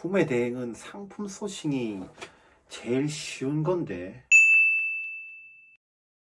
구매 대행은 상품 소싱이 제일 쉬운 건데.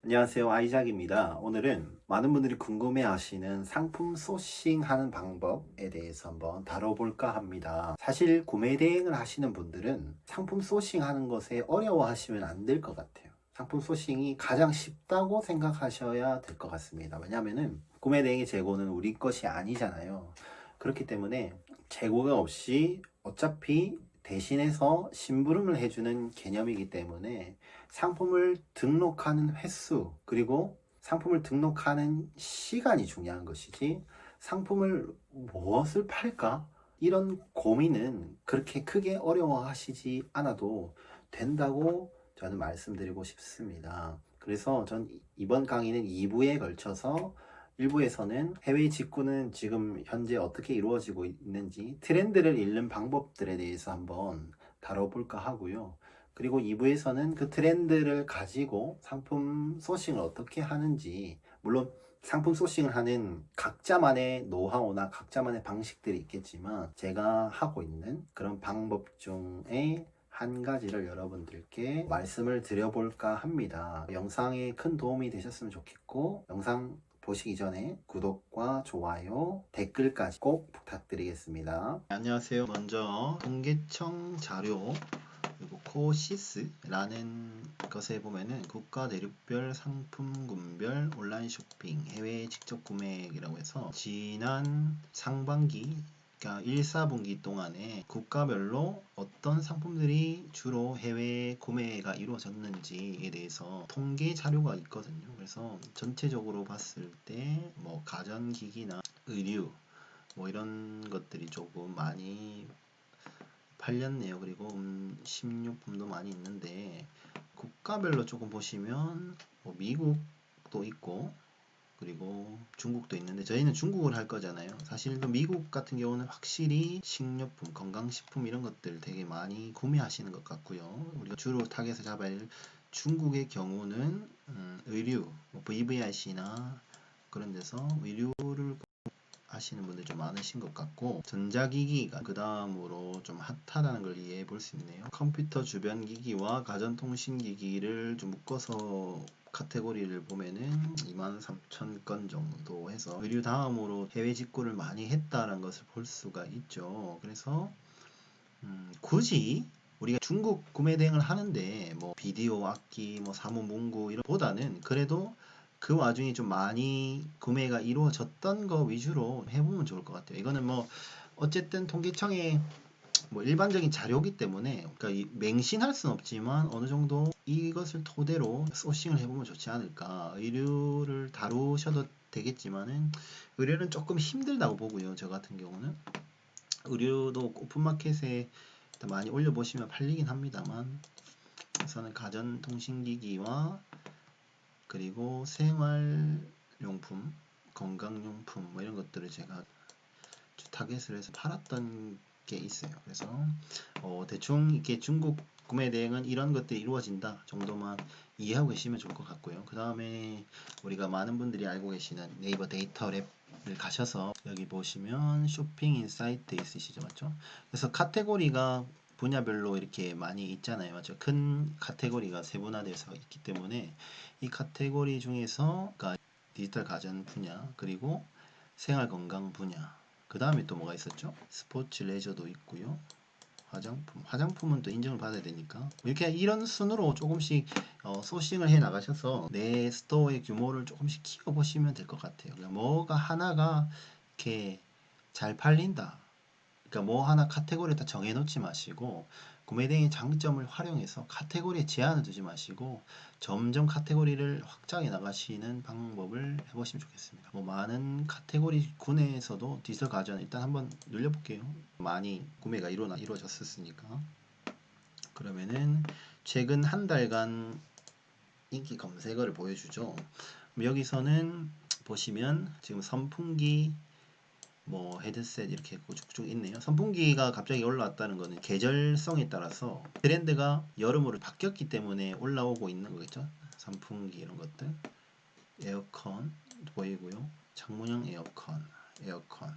안녕하세요. 아이작입니다. 오늘은 많은 분들이 궁금해 하시는 상품 소싱 하는 방법에 대해서 한번 다뤄볼까 합니다. 사실 구매 대행을 하시는 분들은 상품 소싱 하는 것에 어려워 하시면 안 될 것 같아요. 상품 소싱이 가장 쉽다고 생각하셔야 될 것 같습니다. 왜냐하면은 구매 대행의 재고는 우리 것이 아니잖아요. 그렇기 때문에 재고가 없이 어차피 대신해서 심부름을 해주는 개념이기 때문에 상품을 등록하는 횟수 그리고 상품을 등록하는 시간이 중요한 것이지 상품을 무엇을 팔까 이런 고민은 그렇게 크게 어려워하시지 않아도 된다고 저는 말씀드리고 싶습니다. 그래서 전 이번 강의는 2부에 걸쳐서 1부에서는 해외 직구는 지금 현재 어떻게 이루어지고 있는지 트렌드를 읽는 방법들에 대해서 한번 다뤄볼까 하고요. 그리고 2부에서는 그 트렌드를 가지고 상품 소싱을 어떻게 하는지, 물론 상품 소싱을 하는 각자만의 노하우나 각자만의 방식들이 있겠지만, 제가 하고 있는 그런 방법 중에 한 가지를 여러분들께 말씀을 드려볼까 합니다. 영상에 큰 도움이 되셨으면 좋겠고, 영상 보시기 전에 구독과 좋아요, 댓글까지 꼭 부탁드리겠습니다. 안녕하세요. 먼저 통계청 자료 그리고 코시스라는 것에 보면은 국가 대륙별 상품군별 온라인 쇼핑 해외 직접 구매액이라고 해서 지난 상반기 그러니까 1, 4분기 동안에 국가별로 어떤 상품들이 주로 해외 구매가 이루어졌는지에 대해서 통계 자료가 있거든요. 그래서 전체적으로 봤을 때 뭐 가전기기나 의류 뭐 이런 것들이 조금 많이 팔렸네요. 그리고 음, 식료품도 많이 있는데 국가별로 조금 보시면 뭐 미국도 있고 그리고 중국도 있는데 저희는 중국을 할 거잖아요. 사실 그 미국 같은 경우는 확실히 식료품, 건강식품 이런 것들 되게 많이 구매하시는 것 같고요. 우리가 주로 타겟을 잡아야 할 중국의 경우는 음, 의류, 뭐 VVIC나 그런 데서 의류를 하시는 분들 좀 많으신 것 같고 전자기기가 그 다음으로 좀 핫하다는 걸 이해해 볼 수 있네요. 컴퓨터 주변 기기와 가전통신 기기를 좀 묶어서 카테고리를 보면은 23,000건 정도 해서 의류 다음으로 해외 직구를 많이 했다는 것을 볼 수가 있죠. 그래서 음, 굳이 우리가 중국 구매 대행을 하는데 뭐 비디오 악기, 뭐 사무 문구 이런 보다는 그래도 그 와중에 좀 많이 구매가 이루어졌던 거 위주로 해보면 좋을 것 같아요. 이거는 뭐 어쨌든 통계청의 뭐 일반적인 자료기 때문에 그러니까 이 맹신할 수는 없지만 어느 정도 이것을 토대로 소싱을 해보면 좋지 않을까. 의류를 다루셔도 되겠지만은 의류는 조금 힘들다고 보고요. 저 같은 경우는 의류도 오픈마켓에 많이 올려보시면 팔리긴 합니다만 우선은 가전통신기기와 그리고 생활용품, 건강용품 뭐 이런 것들을 제가 타겟을 해서 팔았던 게 있어요. 그래서 어, 대충 이렇게 중국 구매 대행은 이런 것들이 이루어진다 정도만 이해하고 계시면 좋을 것 같고요. 그 다음에 우리가 많은 분들이 알고 계시는 네이버 데이터 랩을 가셔서 여기 보시면 쇼핑 인사이트 있으시죠, 맞죠? 그래서 카테고리가 분야별로 이렇게 많이 있잖아요. 맞죠? 큰 카테고리가 세분화되어서 있기 때문에 이 카테고리 중에서 그러니까 디지털 가전 분야 그리고 생활 건강 분야 그 다음에 또 뭐가 있었죠? 스포츠 레저도 있고요. 화장품 화장품은 또 인정을 받아야 되니까 이렇게 이런 순으로 조금씩 어, 소싱을 해 나가셔서 내 스토어의 규모를 조금씩 키워 보시면 될 것 같아요. 그러니까 뭐가 하나가 이렇게 잘 팔린다. 그러니까 뭐 하나 카테고리 다 정해놓지 마시고 구매대행의 장점을 활용해서 카테고리에 제한을 두지 마시고 점점 카테고리를 확장해 나가시는 방법을 해보시면 좋겠습니다. 뭐 많은 카테고리 군에서도 디지털 가전 일단 한번 눌려볼게요. 많이 구매가 일어나 이루어졌었으니까 그러면은 최근 한 달간 인기 검색어를 보여주죠. 여기서는 보시면 지금 선풍기 뭐 헤드셋 이렇게 있고 쭉쭉 있네요. 선풍기가 갑자기 올라왔다는 거는 계절성에 따라서 트렌드가 여름으로 바뀌었기 때문에 올라오고 있는 거겠죠. 선풍기 이런 것들. 에어컨 보이고요. 창문형 에어컨, 에어컨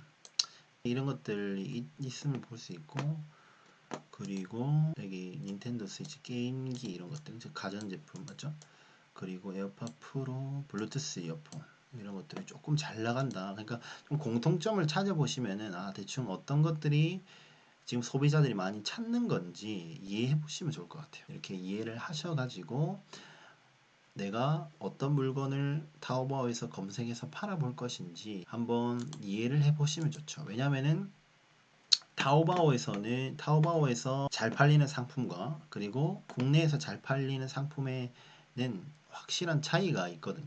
이런 것들이 있, 있으면 볼수 있고 그리고 여기 닌텐도 스위치 게임기 이런 것들 즉 가전제품 맞죠? 그리고 에어팟 프로, 블루투스 이어폰 이런 것들이 조금 잘 나간다. 그러니까 좀 공통점을 찾아보시면은 아 대충 어떤 것들이 지금 소비자들이 많이 찾는 건지 이해해 보시면 좋을 것 같아요. 이렇게 이해를 하셔가지고 내가 어떤 물건을 타오바오에서 검색해서 팔아볼 것인지 한번 이해를 해 보시면 좋죠. 왜냐면은 타오바오에서는 타오바오에서 잘 팔리는 상품과 그리고 국내에서 잘 팔리는 상품에는 확실한 차이가 있거든요.